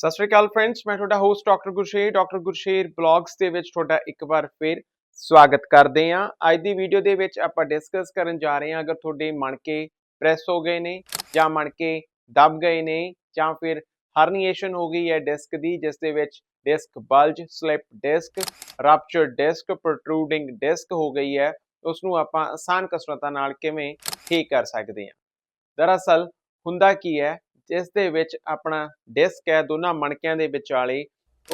ਸਤਿ ਸ਼੍ਰੀ ਅਕਾਲ ਫਰੈਂਡਸ ਮੈਂ ਤੁਹਾਡਾ host doctor Gursher doctor Gursher blogs ਦੇ ਵਿੱਚ ਤੁਹਾਡਾ ਇੱਕ ਵਾਰ ਫਿਰ ਸਵਾਗਤ ਕਰਦੇ ਹਾਂ। ਅੱਜ ਦੀ ਵੀਡੀਓ ਦੇ ਵਿੱਚ ਆਪਾਂ ਡਿਸਕਸ ਕਰਨ ਜਾ ਰਹੇ ਹਾਂ ਅਗਰ ਤੁਹਾਡੇ ਮਣਕੇ ਪ੍ਰੈਸ ਹੋ ਗਏ ਨੇ ਜਾਂ ਮਣਕੇ ਦਬ ਗਏ ਨੇ ਜਾਂ ਫਿਰ ਹਰਨੀਏਸ਼ਨ ਹੋ ਗਈ ਹੈ ਡਿਸਕ ਦੀ, ਜਿਸ ਦੇ ਵਿੱਚ disc bulge slip disc rupture disc protruding disc ਹੋ ਗਈ ਹੈ ਉਸ ਨੂੰ ਆਪਾਂ ਆਸਾਨ ਕਸਰਤਾਂ ਨਾਲ ਕਿਵੇਂ ਠੀਕ ਕਰ ਸਕਦੇ ਹਾਂ। ਦਰਅਸਲ ਹੁੰਦਾ ਕੀ ਹੈ ਜਿਸ ਦੇ ਵਿੱਚ ਆਪਣਾ ਡਿਸਕ ਹੈ, ਦੋਨਾਂ ਮਣਕਿਆਂ ਦੇ ਵਿਚਾਲੇ।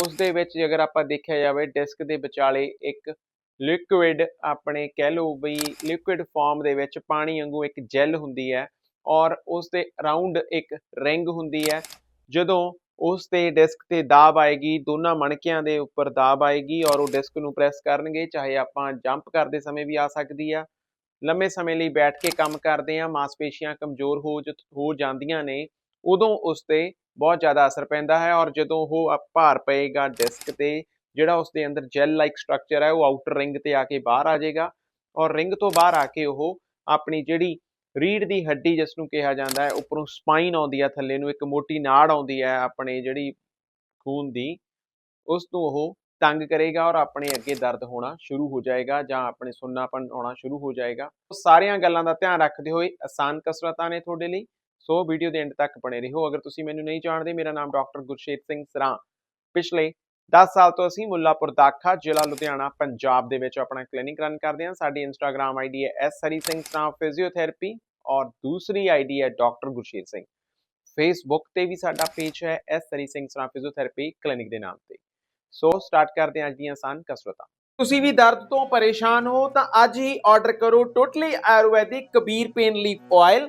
ਉਸ ਦੇ ਵਿੱਚ ਅਗਰ ਆਪਾਂ ਦੇਖਿਆ ਜਾਵੇ ਡਿਸਕ ਦੇ ਵਿਚਾਲੇ ਇੱਕ ਲਿਕੁਇਡ ਆਪਣੇ ਕਹਿ ਲਓ ਵੀ ਲਿਕੁਇਡ ਫਾਰਮ ਦੇ ਵਿੱਚ ਪਾਣੀ ਵਾਂਗੂ ਇੱਕ ਜੈਲ ਹੁੰਦੀ ਹੈ ਔਰ ਉਸ ਦੇ ਅਰਾਊਂਡ ਇੱਕ ਰਿੰਗ ਹੁੰਦੀ ਹੈ। ਜਦੋਂ ਉਸ ਤੇ ਡਿਸਕ ਤੇ ਦਾਬ ਆਏਗੀ, ਦੋਨਾਂ ਮਣਕਿਆਂ ਦੇ ਉੱਪਰ ਦਾਬ ਆਏਗੀ ਔਰ ਉਹ ਡਿਸਕ ਨੂੰ ਪ੍ਰੈਸ ਕਰਨਗੇ, ਚਾਹੇ ਆਪਾਂ ਜੰਪ ਕਰਦੇ ਸਮੇਂ ਵੀ ਆ ਸਕਦੀ ਆ। ਲੰਮੇ ਸਮੇਂ ਲਈ ਬੈਠ ਕੇ ਕੰਮ ਕਰਦੇ ਆ, ਮਾਸਪੇਸ਼ੀਆਂ ਕਮਜ਼ੋਰ ਹੋ ਜ- ਹੋ ਜਾਂਦੀਆਂ ਨੇ। ਉਦੋਂ ਉਸ ਤੇ ਬਹੁਤ ਜ਼ਿਆਦਾ ਅਸਰ ਪੈਂਦਾ ਹੈ ਔਰ ਜਦੋਂ ਉਹ ਭਾਰ ਪਏਗਾ ਡਿਸਕ ਤੇ, ਜਿਹੜਾ ਉਸ ਦੇ ਅੰਦਰ ਜੈਲ ਲਾਈਕ ਸਟਰਕਚਰ ਹੈ, ਉਹ ਆਊਟਰ ਰਿੰਗ ਤੇ ਆ ਕੇ ਬਾਹਰ ਆ ਜਾਏਗਾ ਔਰ ਰਿੰਗ ਤੋਂ ਬਾਹਰ ਆ ਕੇ ਉਹ ਆਪਣੀ ਜਿਹੜੀ ਰੀੜ ਦੀ ਹੱਡੀ ਜਿਸ ਨੂੰ ਕਿਹਾ ਜਾਂਦਾ ਹੈ, ਉੱਪਰੋਂ ਸਪਾਈਨ ਆਉਂਦੀ ਹੈ, ਥੱਲੇ ਨੂੰ ਇੱਕ ਮੋਟੀ ਨਾੜ ਆਉਂਦੀ ਹੈ ਆਪਣੇ ਜਿਹੜੀ ਖੂਨ ਦੀ, ਉਸ ਤੋਂ ਉਹ ਤੰਗ ਕਰੇਗਾ ਔਰ ਆਪਣੇ ਅੱਗੇ ਦਰਦ ਹੋਣਾ ਸ਼ੁਰੂ ਹੋ ਜਾਏਗਾ ਜਾਂ ਆਪਣੇ ਸੁੰਨਾਪਨ ਆਉਣਾ ਸ਼ੁਰੂ ਹੋ ਜਾਏਗਾ। ਉਹ ਸਾਰੀਆਂ ਗੱਲਾਂ ਦਾ ਧਿਆਨ ਰੱਖਦੇ ਹੋਏ ਆਸਾਨ ਕਸਰਤਾਂ ਨੇ ਤੁਹਾਡੇ ਲਈ। ਸੋ ਵੀਡੀਓ ਦੇ ਐਂਡ ਤੱਕ ਬਣੇ ਰਹੋ। ਅਗਰ ਤੁਸੀਂ ਮੈਨੂੰ ਨਹੀਂ ਜਾਣਦੇ, ਮੇਰਾ ਨਾਮ ਡਾਕਟਰ ਗੁਰਸ਼ੇਤ ਸਿੰਘ ਸਰਾਂ। ਪਿਛਲੇ 10 ਸਾਲ ਤੋਂ ਅਸੀਂ ਮੁੱਲਾਪੁਰ ਦਾਖਾ ਜ਼ਿਲ੍ਹਾ ਲੁਧਿਆਣਾ, ਪੰਜਾਬ ਦੇ ਵਿੱਚ ਆਪਣਾ ਕਲੀਨਿਕ ਰਨ ਕਰਦੇ ਹਾਂ। ਸਾਡੀ ਇੰਸਟਾਗ੍ਰam ਆਈਡੀ ਹੈ ਐਸ ਹਰੀ ਸਿੰਘ ਸਰਾਂ ਫਿਜ਼ੀਓਥੈਰੇਪੀ ਔਰ ਦੂਸਰੀ ਆਈਡੀ ਹੈ ਡਾਕਟਰ ਗੁਰਸ਼ੇਤ ਸਿੰਘ। ਫੇਸਬੁੱਕ ਤੇ ਵੀ ਸਾਡਾ ਪੇਜ ਹੈ S Hari Singh Sran physiotherapy clinic ਦੇ ਨਾਮ ਤੇ। ਸੋ ਸਟਾਰਟ ਕਰਦੇ ਹਾਂ ਅੱਜ ਦੀਆਂ ਆਸਾਨ ਕਸਰਤਾਂ। ਤੁਸੀਂ ਵੀ ਦਰਦ ਤੋਂ ਪਰੇਸ਼ਾਨ ਹੋ ਤਾਂ ਅੱਜ ਹੀ ਆਰਡਰ ਕਰੋ totally Ayurvedic Kabir pain leaf oil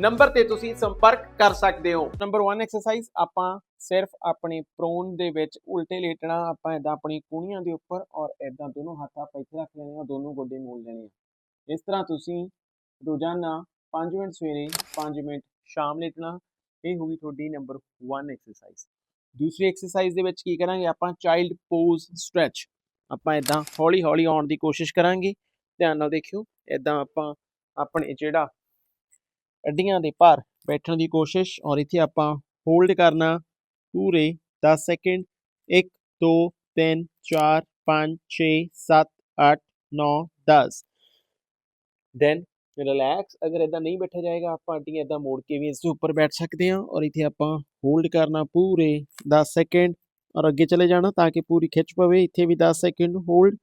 number ਤੇ ਤੁਸੀਂ ਸੰਪਰਕ ਕਰ ਸਕਦੇ ਹੋ। ਨੰਬਰ 1 ਐਕਸਰਸਾਈਜ਼ ਆਪਾਂ ਸਿਰਫ ਆਪਣੇ ਪ੍ਰੋਨ ਦੇ ਵਿੱਚ ਉਲਟੇ ਲੇਟਣਾ, ਆਪਾਂ ਇਦਾਂ ਆਪਣੀ ਕੂਣੀਆਂ ਦੇ ਉੱਪਰ ਔਰ ਇਦਾਂ ਦੋਨੋਂ ਹੱਥ ਆਪਾਂ ਇੱਥੇ ਰੱਖ ਲੈਣੇ ਆ, ਦੋਨੋਂ ਗੋਡੇ ਮੋੜ ਲੈਣੇ ਆ। ਇਸ ਤਰ੍ਹਾਂ ਤੁਸੀਂ ਰੋਜ਼ਾਨਾ 5 ਮਿੰਟ ਸਵੇਰੇ 5 ਮਿੰਟ ਸ਼ਾਮ ਲੇਟਣਾ, ਇਹ ਹੋਗੀ ਤੁਹਾਡੀ ਨੰਬਰ 1 ਐਕਸਰਸਾਈਜ਼ ਦੂਸਰੀ ਐਕਸਰਸਾਈਜ਼ ਦੇ ਵਿੱਚ ਕੀ ਕਰਾਂਗੇ ਆਪਾਂ? ਚਾਈਲਡ ਪੋਜ਼ ਸਟ੍ਰੈਚ ਆਪਾਂ ਇਦਾਂ ਹੌਲੀ ਹੌਲੀ ਆਉਣ ਦੀ ਕੋਸ਼ਿਸ਼ ਕਰਾਂਗੇ। ਧਿਆਨ ਨਾਲ ਦੇਖਿਓ ਇਦਾਂ ਆਪਾਂ ਆਪਣੇ ਜਿਹੜਾ ਅੱਡੀਆਂ ਦੇ ਭਾਰ ਬੈਠਣ ਦੀ ਕੋਸ਼ਿਸ਼, ਔਰ ਇੱਥੇ ਆਪਾਂ ਹੋਲਡ ਕਰਨਾ, ਪੂਰੇ 10 ਸੈਕਿੰਡ 1 2 3 4 5 6 7 8 9 10 ਦੈਨ ਰਿਲੈਕਸ ਅਗਰ ਇਦਾਂ ਨਹੀਂ ਬੈਠਾ ਜਾਏਗਾ, ਆਪਾਂ ਅੱਡੀਆਂ ਇਦਾਂ ਮੋੜ ਕੇ ਵੀ ਇਸ ਦੇ ਉੱਪਰ ਬੈਠ ਸਕਦੇ ਹਾਂ, ਔਰ ਇੱਥੇ ਆਪਾਂ ਹੋਲਡ ਕਰਨਾ ਪੂਰੇ 10 ਸੈਕਿੰਡ ਔਰ ਅੱਗੇ ਚਲੇ ਜਾਣਾ ਤਾਂ ਕਿ ਪੂਰੀ ਖਿੱਚ ਪਵੇ। ਇੱਥੇ ਵੀ 10 ਸੈਕਿੰਡ ਹੋਲਡ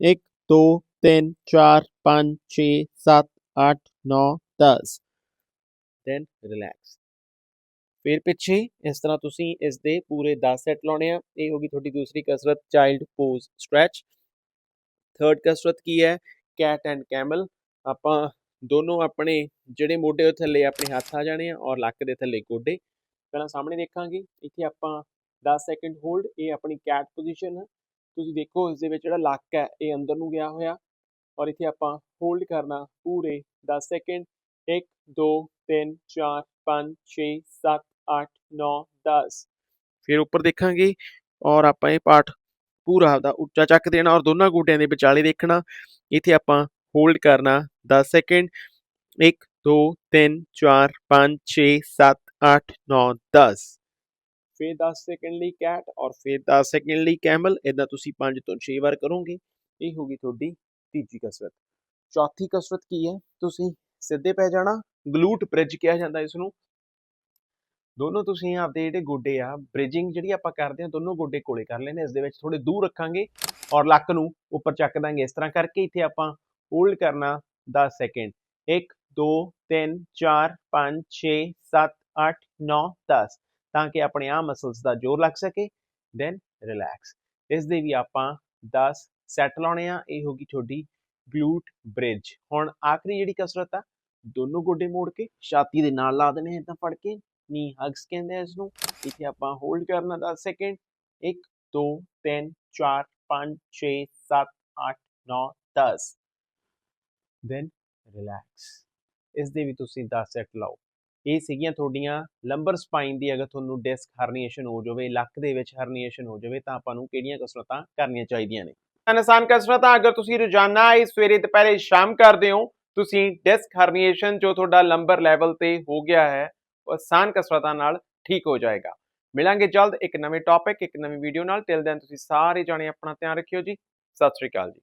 1 2 3 4 5 6 7 8 9 10 ਦੈਨ ਰਿਲੈਕਸ। ਫਿਰ ਪਿੱਛੇ ਇਸ ਤਰ੍ਹਾਂ ਤੁਸੀਂ ਇਸ ਦੇ ਪੂਰੇ 10 ਸੈਟ ਲਾਉਣੇ ਆ। ਇਹ ਹੋ ਗਈ ਤੁਹਾਡੀ ਦੂਸਰੀ ਕਸਰਤ, ਚਾਈਲਡ ਪੋਜ਼ ਸਟ੍ਰੈਚ। ਥਰਡ ਕਸਰਤ ਕੀ ਹੈ? Cat and camel. ਆਪਾਂ ਦੋਨੋਂ ਆਪਣੇ ਜਿਹੜੇ ਮੋਢੇ ਦੇ ਥੱਲੇ ਆਪਣੇ ਹੱਥ ਆ ਜਾਣੇ ਆ ਔਰ ਲੱਕ ਦੇ ਥੱਲੇ ਗੋਡੇ। ਪਹਿਲਾਂ ਸਾਹਮਣੇ ਦੇਖਾਂਗੇ। ਇੱਥੇ ਆਪਾਂ 10 ਸੈਕਿੰਡ ਹੋਲਡ, ਇਹ ਆਪਣੀ ਕੈਟ ਪੋਜੀਸ਼ਨ ਹੈ। ਤੁਸੀਂ ਦੇਖੋ ਇਸ ਦੇ ਵਿੱਚ ਜਿਹੜਾ ਲੱਕ ਹੈ, ਇਹ ਅੰਦਰ ਨੂੰ ਗਿਆ ਹੋਇਆ। ਔਰ ਇੱਥੇ ਆਪਾਂ ਹੋਲਡ ਕਰਨਾ ਪੂਰੇ 10 ਸੈਕਿੰਡ। 1 2 3 4 5 6 7 8 9 10 ਫਿਰ ਉੱਪਰ ਦੇਖਾਂਗੇ ਔਰ ਆਪਾਂ ਇਹ ਪਾਠ ਪੂਰਾ ਆਪਦਾ ਉੱਚਾ ਚੱਕ ਦੇਣਾ ਔਰ ਦੋਨਾਂ ਗੋਡਿਆਂ ਦੇ ਵਿਚਾਲੇ ਦੇਖਣਾ। ਇੱਥੇ ਆਪਾਂ ਹੋਲਡ ਕਰਨਾ 10 ਸੈਕਿੰਡ। 1 2 3 4 5 6 7 8 9 10 ਫਿਰ 10 ਸੈਕਿੰਡ ਲਈ ਕੈਟ ਔਰ ਫਿਰ 10 ਸੈਕਿੰਡ ਲਈ ਕੈਮਲ। ਇਦਾਂ ਤੁਸੀਂ 5 ਤੋਂ 6 ਵਾਰ ਕਰੋਗੇ। ਇਹ ਹੋਗੀ ਤੁਹਾਡੀ ਤੀਜੀ ਕਸਰਤ। ਚੌਥੀ ਕਸਰਤ ਕੀ ਹੈ? ਤੁਸੀਂ ਸਿੱਧੇ ਪੈ ਜਾਣਾ ਗਲੂਟ ਬ੍ਰਿਜ ਕਿਹਾ ਜਾਂਦਾ ਇਸ ਨੂੰ ਦੋਨੋਂ ਤੁਸੀਂ ਆਪਦੇ ਜਿਹੜੇ ਗੋਡੇ ਆ ਬ੍ਰਿਜਿੰਗ ਜਿਹੜੀ ਆਪਾਂ ਕਰਦੇ ਹਾਂ, ਦੋਨੋਂ ਗੋਡੇ ਕੋਲੇ ਕਰ ਲੈਣੇ ਇਸ ਦੇ ਵਿੱਚ ਥੋੜੇ ਦੂਰ ਰੱਖਾਂਗੇ ਔਰ ਲੱਕ ਨੂੰ ਉੱਪਰ ਚੱਕ ਦਾਂਗੇ। ਇਸ ਤਰ੍ਹਾਂ ਕਰਕੇ ਇੱਥੇ ਆਪਾਂ ਹੋਲਡ ਕਰਨਾ 10 ਸੈਕਿੰਡ 1 2 3 4 5 6 7 8 9 10 ਤਾਂ ਕਿ ਆਪਣੇ ਆ ਮਸਲਸ ਦਾ ਜ਼ੋਰ ਲੱਗ ਸਕੇ। ਦੈਨ ਰਿਲੈਕਸ ਇਸ ਦੇ ਵੀ ਆਪਾਂ 10 ਸੈਟ ਲਾਉਣੇ ਆ। ਇਹ ਹੋਗੀ ਤੁਹਾਡੀ ਗਲੂਟ ਬ੍ਰਿਜ ਹੁਣ ਆਖਰੀ ਜਿਹੜੀ ਕਸਰਤ ਆ ਦੋਨੋਂ ਗੋਡੇ ਮੋੜ ਕੇ ਛਾਤੀ ਦੇ ਨਾਲ ਲਾ ਦੇਣੇ ਇਦਾਂ ਫੜ ਕੇ ਨੀ ਹਗਸ ਕਹਿੰਦੇ ਆ ਇਸ ਨੂੰ ਇੱਥੇ ਆਪਾਂ ਹੋਲਡ ਕਰਨਾ 10 ਸੈਕਿੰਡ 1 2 3 4 5 6 7 8 9 10 ਦੈਨ ਰਿਲੈਕਸ ਇਸ ਦੇ ਵੀ ਤੁਸੀਂ 10 ਸੈਟ ਲਾਓ। ਇਹ ਸੀਗੀਆਂ ਤੁਹਾਡੀਆਂ ਲੰਬਰ ਸਪਾਈਨ ਦੀ ਅਗਰ ਤੁਹਾਨੂੰ ਡਿਸਕ ਹਰਨੀਏਸ਼ਨ ਹੋ ਜਾਵੇ, ਲੱਕ ਦੇ ਵਿੱਚ ਹਰਨੀਏਸ਼ਨ ਹੋ ਜਾਵੇ, ਤਾਂ ਆਪਾਂ ਨੂੰ ਕਿਹੜੀਆਂ ਕਸਰਤਾਂ ਕਰਨੀਆਂ ਚਾਹੀਦੀਆਂ ਨੇ? ਆਸਾਨ ਕਸਰਤਾਂ ਅਗਰ ਤੁਸੀਂ ਰੋਜ਼ਾਨਾ ਹੀ ਸਵੇਰੇ ਦੁਪਹਿਰੇ ਸ਼ਾਮ ਕਰਦੇ ਹੋ ਤੁਸੀਂ ਡਿਸਕ ਹਰਨੀਏਸ਼ਨ ਜੋ ਤੁਹਾਡਾ ਲੰਬਰ ਲੈਵਲ ਤੇ ਹੋ ਗਿਆ ਹੈ, ਉਹ ਆਸਾਨ ਕਸਰਤਾਂ ਨਾਲ ਠੀਕ ਹੋ ਜਾਏਗਾ। ਮਿਲਾਂਗੇ ਜਲਦ ਇੱਕ ਨਵੇਂ ਟੌਪਿਕ ਇੱਕ ਨਵੀਂ ਵੀਡੀਓ ਨਾਲ। ਟਿਲ ਦੈਨ ਤੁਸੀਂ ਸਾਰੇ ਜਾਣੇ ਆਪਣਾ ਧਿਆਨ ਰੱਖਿਓ ਜੀ। ਸਤਿ ਸ਼੍ਰੀ ਅਕਾਲ ਜੀ।